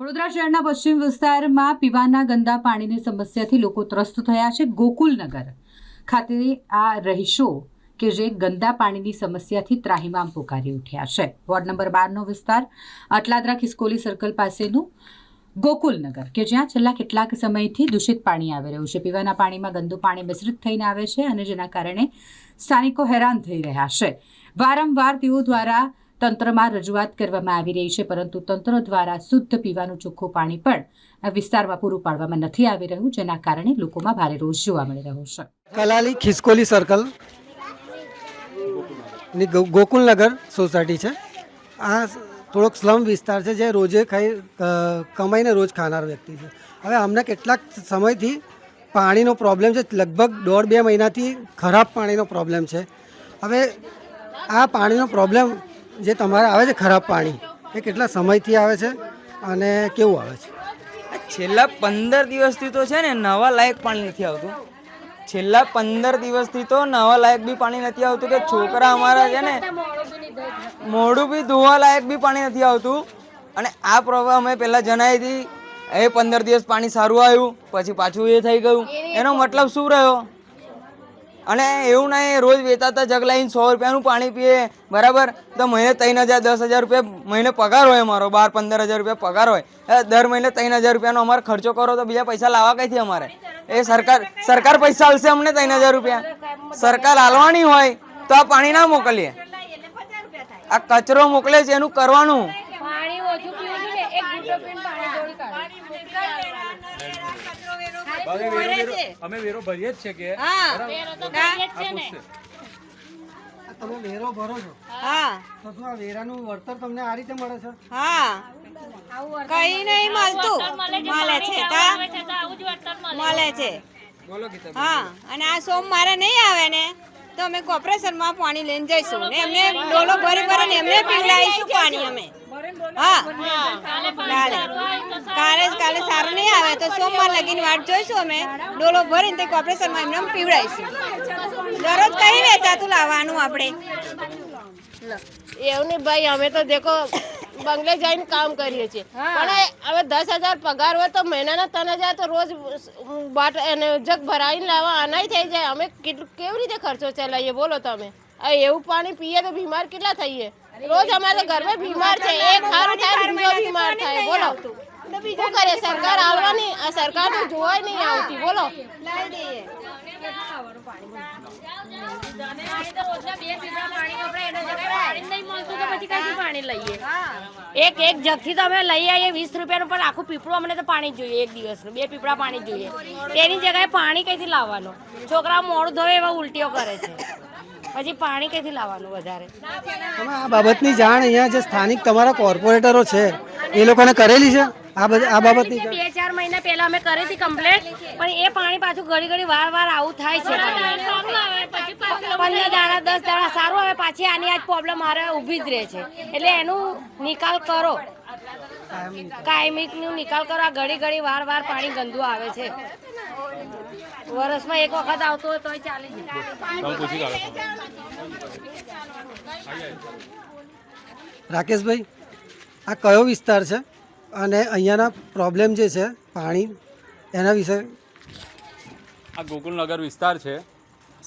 વડોદરા શહેરના પશ્ચિમ વિસ્તારમાં પીવાના ગંદા પાણીની સમસ્યાથી લોકો ત્રસ્ત થયા છે ગોકુલનગર ખાતે આ રહીશો કે જે ગંદા પાણીની સમસ્યાથી ત્રાહિમામ પોકારી ઉઠ્યા છે. વોર્ડ નંબર બારનો વિસ્તાર અટલાદરા ખિસકોલી સર્કલ પાસેનું ગોકુલનગર કે જ્યાં છેલ્લા કેટલાક સમયથી દૂષિત પાણી આવી રહ્યું છે. પીવાના પાણીમાં ગંદુ પાણી મિશ્રિત થઈને આવે છે અને જેના કારણે સ્થાનિકો હેરાન થઈ રહ્યા છે. વારંવાર તેઓ દ્વારા તંત્રમાં રજૂઆત કરવામાં આવી રહી છે, પરંતુ તંત્ર દ્વારા શુદ્ધ પીવાનું ચોખ્ખું પાણી પણ આ વિસ્તારમાં પૂરું પાડવામાં નથી આવી રહ્યું, જેના કારણે લોકોમાં ભારે રોષ જોવા મળી રહ્યો છે. કલાલી ખિસકોલી સર્કલની ગોકુલનગર સોસાયટી છે. આ થોડોક સ્લમ વિસ્તાર છે, જે રોજે ખાઈ કમાઈને રોજ ખાનાર વ્યક્તિ છે. હવે અમને કેટલાક સમયથી પાણીનો પ્રોબ્લેમ છે, લગભગ દોઢ બે મહિનાથી ખરાબ પાણીનો પ્રોબ્લેમ છે. હવે આ પાણીનો પ્રોબ્લેમ જે તમારે આવે છે ખરાબ પાણી, એ કેટલા સમયથી આવે છે અને કેવું આવે છે? છેલ્લા પંદર દિવસથી તો છે ને નવા લાયક પાણી નથી આવતું. છેલ્લા પંદર દિવસથી તો નવા લાયક બી પાણી નથી આવતું કે છોકરા અમારા છે ને મોઢું બી ધોવા લાયક બી પાણી નથી આવતું. અને આ પ્રોબ્લેમ અમે પહેલાં જણાવી હતી, એ પંદર દિવસ પાણી સારું આવ્યું, પછી પાછું એ થઈ ગયું. એનો મતલબ શું રહ્યો? અને એવું નહીં, રોજ વેચાતા જગ લાવીને સો રૂપિયાનું પાણી પીએ. બરાબર? તો મહિને ત્રણ હજાર, દસ હજાર રૂપિયા મહિને પગાર હોય અમારો. બાર, પંદર હજાર રૂપિયા પગાર હોય. દર મહિને ત્રણ હજાર રૂપિયાનો અમારે ખર્ચો કરો તો બીજા પૈસા લાવવા કઈથી અમારે? એ સરકાર સરકાર પૈસા આવશે અમને ત્રણ હજાર રૂપિયા. સરકાર હાલવાની હોય તો આ પાણી ના મોકલીએ. આ કચરો મોકલે છે, એનું કરવાનું પાણી ઓછું પીવું છું ને એક ઘૂંટો પીને પાણી દોડી કાઢું અમે વેરો ભરીએ જ છે કે તમે વેરો ભરો છો? હા. તો શું આ વેરાનું વળતર તમને આ રીતે મળે છે? હા. કઈ નહીં મળતું. મળે છે કા મળે. છે. હા. અને આ સોમવારે નહીં આવે ને તો અમે કોર્પોરેશનમાં પાણી લઈને જઈશું ને. એમને ડોલો ભરી ભરીને એમને પીવડાવીશું પાણી અમે. હા. કાલે. કાલે કાલે સારું નહીં આવે તો સોમવાર લગીને વાટ જોઈશું અમે. ડોલો ભરીને તે કોર્પોરેશનમાં એમને પીવડાવીશું. દરરોજ કઈ વેચાતું લાવવાનું આપણે. એવું નહીં ભાઈ અમે તો દેખો બંગલે જઈને કામ કરીએ છીએ. પણ હવે દસ હજાર પગાર હોય તો મહિનાના ત્રણ હજાર તો રોજ બાટ એને જગ ભરાઈને લાવવા અનાય થઈ જાય. અમે કેટલું કેવી રીતે ખર્ચો ચલાવીએ? બોલો તમે. એવું પાણી પીએ તો બીમાર કેટલા થઈએ? રોજ અમારે ઘરમાં બીમાર છે. એક સારું થાય બીજો બીમાર થાય. બોલો. શું કરે? સરકાર આવવાની આ સરકાર તો જોવાય નહીં આવતી. બોલો. એક એક જગથી તો અમે લઈ આવીએ. વીસ રૂપિયાનું પણ આખું પીપળું અમને તો પાણી જોઈએ એક દિવસનું. બે પીપળા પાણી જોઈએ. તેની જગ્યાએ પાણી કઈથી લાવવાનું? છોકરા મોડું ધોવે એવા ઉલટીઓ કરે છે. પછી પાણી કઈથી લાવવાનું વધારે? તમે આ બાબતની જાણ અહીંયા જે સ્થાનિક તમારા કોર્પોરેટરો છે એ લોકોને કરેલી છે? આ આ બાબતની બે ચાર મહિના પહેલા અમે કરી હતી કમ્પ્લેટ પણ એ પાણી પાછું ઘડી ઘડી વાર વાર આવું થાય છે. પંદર દાડા દસ દાડા સારું આવે પાછી આની આજ પ્રોબ્લેમ મારે ઊભી જ રહે છે. એટલે એનું નિકાલ કરો. કાયમિકનું નિકાલ કરો. આ ઘડી ઘડી વાર વાર પાણી ગંદુ આવે છે. વર્ષમાં એક વખત આવતો હોય તોય ચાલી જાય રાકેશભાઈ આ કયો વિસ્તાર છે? અને અહીંયાના પ્રોબ્લેમ જે છે પાણી એના વિશે? આ ગોકુલનગર વિસ્તાર છે.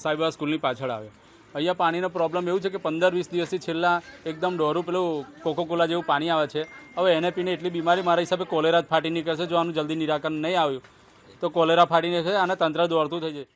સાહેબા સ્કૂલની પાછળ આવે. અહીંયા પાણીનો પ્રોબ્લેમ એવું છે કે પંદર વીસ દિવસથી છેલ્લા એકદમ ડોરું પેલું કોકોકોલા જેવું પાણી આવે છે. હવે એને પીને એટલી બીમારી મારા હિસાબે કોલેરા જ ફાટી નીકળશે જો આનું જલ્દી નિરાકરણ નહીં આવ્યું. તો કોલેરા ફાડી નાખે અને તંત્ર દોડતું થઈ જાય.